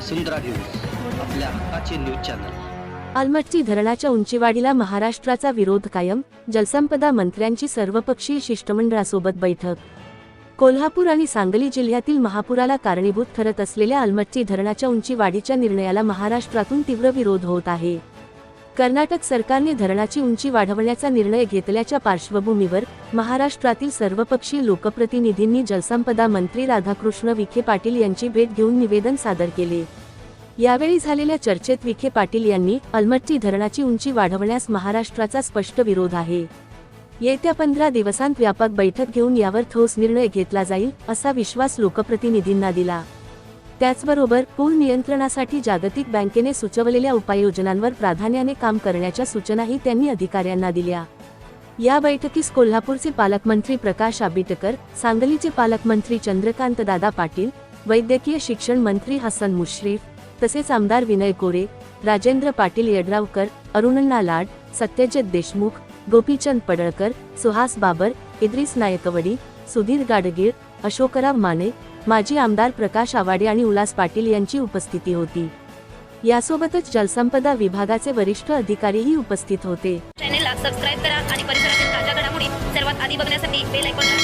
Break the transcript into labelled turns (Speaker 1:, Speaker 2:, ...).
Speaker 1: वसुंधरा news आपल्या हक्काचे news channel.
Speaker 2: Almatti धरणाच्या उंचीवाढीला महाराष्ट्राचा विरोध कायम जलसंपदा मंत्र्यांची सर्वपक्षीय शिष्टमंडळासोबत बैठक. कोल्हापूर आणि सांगली जिल्ह्यातील महापुराला कारणीभूत ठरत असलेल्या अलमट्टी धरणाच्या उंचीवाढीच्या निर्णयाला महाराष्ट्रातून तीव्र विरोध होत आहे. कर्नाटक सरकारने धरणाची उंची वाढवण्याचा निर्णय घेतल्याच्या पार्श्वभूमीवर महाराष्ट्रातील सर्वपक्षीय लोकप्रतिनिधींनी जलसंपदा मंत्री राधाकृष्ण विखे पाटील यांची भेट घेऊन निवेदन सादर केले. यावेळी झालेल्या चर्चेत विखे पाटील यांनी अलमट्टी धरणाची उंची वाढवण्यास महाराष्ट्राचा स्पष्ट विरोध आहे. येत्या पंधरा दिवसांत व्यापक बैठक घेऊन यावर ठोस निर्णय घेतला जाईल असा विश्वास लोकप्रतिनिधींना दिला. त्याचबरोबर पूर नियंत्रणासाठी जागतिक बँकेने सुचवलेल्या उपाययोजनांवर प्राधान्याने काम करण्याच्या सूचनाही त्यांनी अधिकाऱ्यांना दिल्या. या बैठकीस कोल्हापूरचे पालकमंत्री प्रकाश आबिटकर सांगलीचे पालकमंत्री चंद्रकांत दादा पाटील वैद्यकीय शिक्षण मंत्री हसन मुश्रीफ तसेच आमदार विनय कोरे राजेंद्र पाटील यड्रावकर अरुणण्णा लाड सत्यजित देशमुख गोपीचंद पडळकर सुहास बाबर इद्रिस नायकवडी सुधीर गाडगीळ अशोकराव माने माजी आमदार प्रकाश आवाडे आणि उल्हास पाटील यांची उपस्थिती होती. यासोबतच जलसंपदा विभागाचे वरिष्ठ अधिकारीही उपस्थित होते.
Speaker 3: चॅनेलला सबस्क्राईब करा आणि परिसरातील ताज्या घडामोडी सर्वात आधी बघण्यासाठी बेल आयकॉनला